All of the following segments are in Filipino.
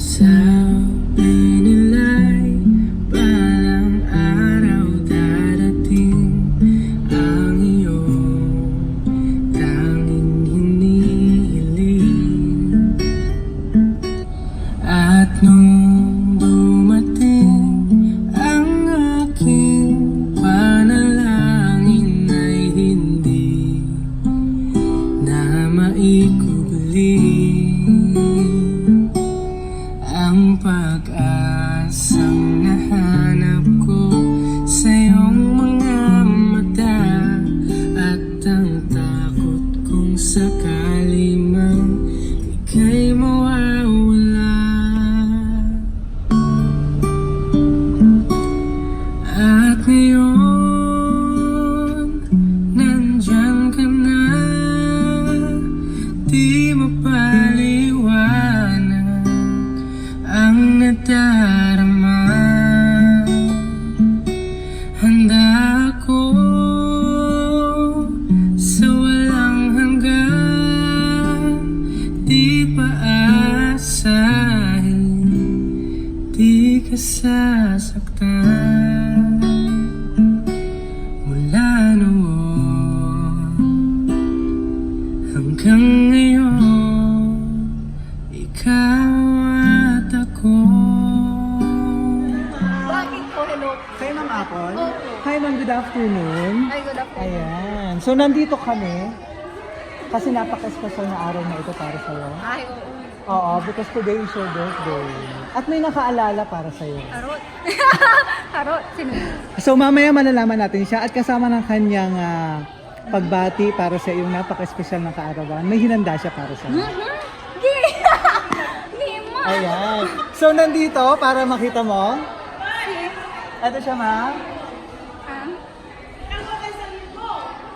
sound. Afternoon. Ay, good afternoon. Ayan. So, nandito kami kasi napaka-special na araw na ito para sa'yo. Ay, oo. Oo, because today is your birthday. At may nakaalala para sa'yo. Harot. Harot. Sino? So, mamaya malalaman natin siya at kasama ng kanyang ah, pagbati para sa iyong napaka-special na kaarawan. May hinanda siya para sa'yo. Mhm. Gi! Nima! Ayan. So, nandito para makita mo. Ito siya, ma'am. Ah?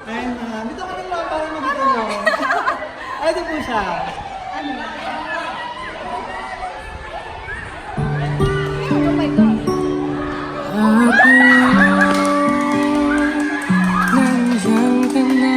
Ayan, ma'am. Dito ka lang ma'am para makita mo. Ito po siya. Ano? Oh my God. Nandiyan ka na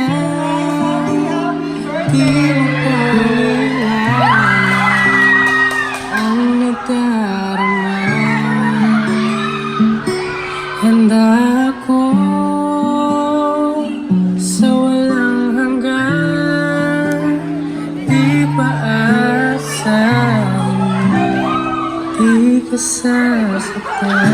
Di ka sasaktan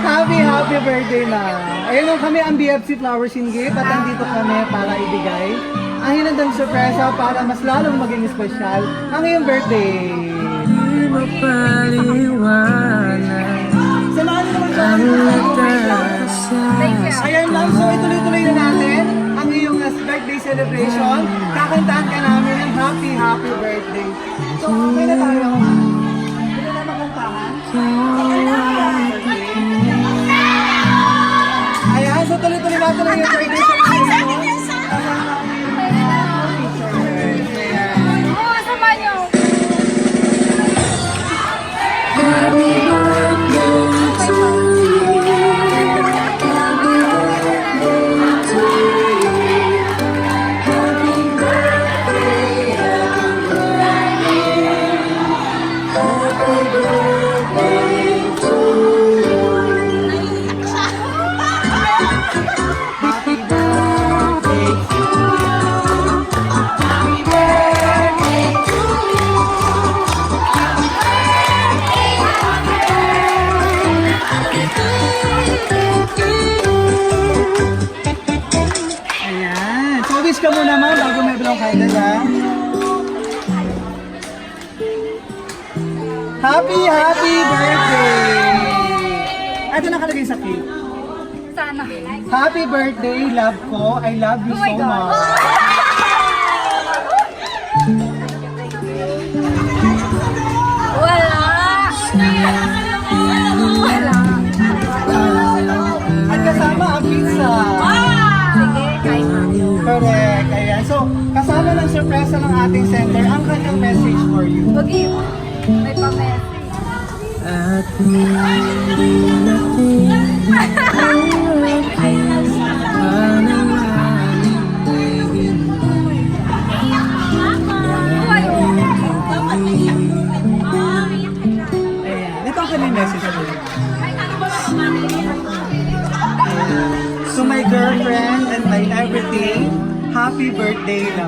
Happy, happy birthday, na. Ayun lang kami ang BFC Flowers in at andito kami para ibigay ang hinandang sorpresa para mas lalong maging espesyal ang iyong birthday. Niyo Thank you. Ayan lang, so ituloy-tuloy na natin ang iyong birthday celebration. Kakantahan ka namin ng happy, happy birthday. So, okay na tayo. Happy, happy birthday! Ito nakalagay sa cake. Sana. Happy birthday, love ko. I love you Oh so much. Wala. Wala. At kasama ang pizza. Sige, kain. Correct. Ayan. So, kasama ng surpresa ng ating center ang kanyang message for you. Bagi, may pa-message. At hindi natin you. To my girlfriend and my everything, happy birthday, ko.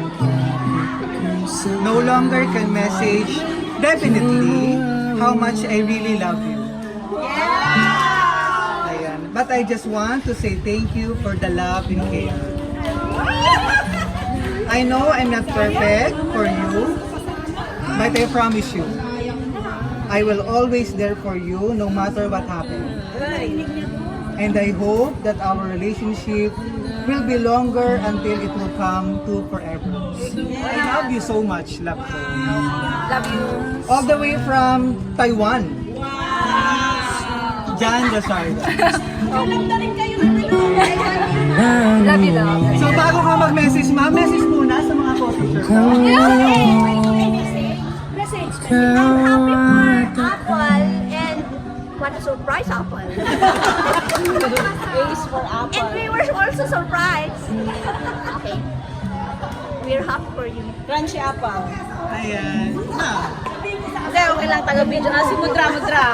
No longer can message definitely how much I really love you. But I just want to say thank you for the love and care. I know I'm not perfect for you, but I promise you, I will always there for you no matter what happens. And I hope that our relationship will be longer until it will come to forever. I love you so much, love ko. Love you. All the way from Taiwan. Jan Lazardo. Love you, love. So bago ka mag-message, ma'am, message muna sa mga co-teachers. Message. I'm happy for Apple and what a surprise Apple. Ace for Apple. Also surprised. okay. We're happy for you. Crunchy Apple. Ayan. Ma'am. Hindi, okay lang taga-video. Ah, si Mudra, Mudra.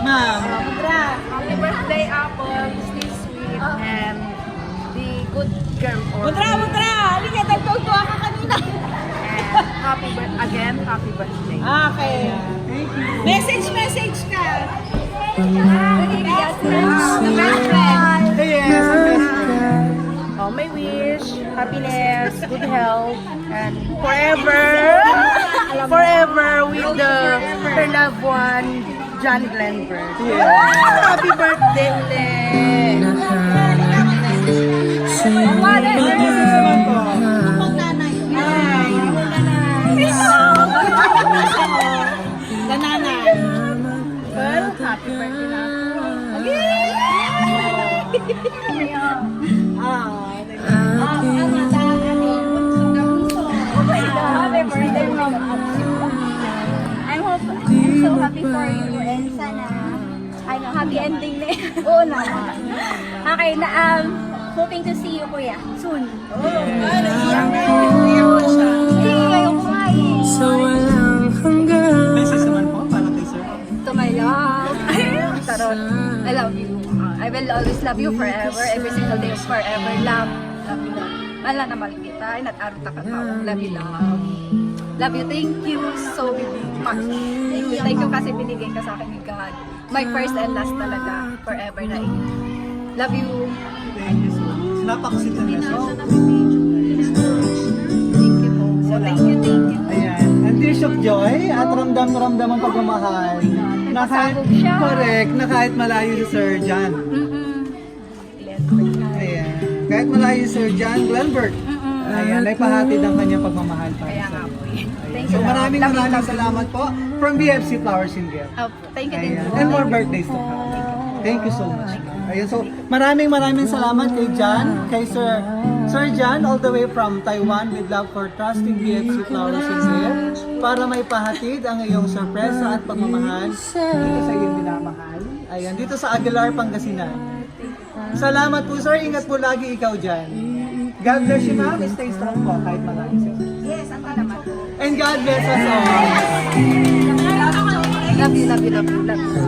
Ma'am. Mudra. Happy birthday, Apple. Stay sweet and be good girl. Mudra, Mudra! Halika, nagtutuwa ka kanina. Happy birthday. Again, happy birthday. Okay. Thank you. Message, message ka. Yes, the best friend. My wish, happiness, good health, and forever, forever with the her loved one, John Glenberg. Happy birthday. Well, happy birthday na. Happy So for you and sana ano, happy ending na. Oo naman. Okay, na, um, hoping to see you, Kuya, soon. Hindi, ayoko nga eh. Sa walang hanggan Message naman po para kay sir. To my love. Tarot. I love you. I will always love you forever. Every single day of forever. Love. Love you, love. Mahal na mahal kita. Inat araw takat Love you, love. Love you. Thank you so much. Thank you. Kasi binigay ka sa akin ni God. My first and last talaga. Forever na yun. Love you. Thank you so much. Napakasit na message. Thank you po. Thank you, thank you. Ayan. And tears of joy at ramdam na ramdam ang pagmamahal. Na kahit, siya. correct, na kahit malayo si Sir John. Ayan. Kahit malayo si Sir John Glenberg. Ayan, ay pahatid ang kanyang pagmamahal para Kaya sa nga po eh. Thank So you. maraming Love you, maraming love you. salamat po from BFC Flowers and Gift. Opo. Thank you din Ayan. po. And more birthdays to come. Thank you so much. Ayan, so maraming maraming salamat kay John, kay Sir Sir John, all the way from Taiwan with love for trusting BFC Flowers and Gift para may pahatid ang iyong sorpresa at pagmamahal dito sa iyong minamahal. Ayan, dito sa Aguilar, Pangasinan. Salamat po sir, ingat po lagi ikaw dyan. God bless you ma'am, stay strong po kahit malayo siya. Yes, ang po. And God bless us all. Love you, love you, love you, love you.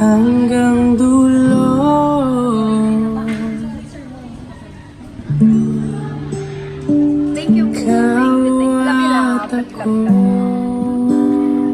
Hanggang dulo Thank you. Thank you, thank you. Love you, love. Ikaw at Love you,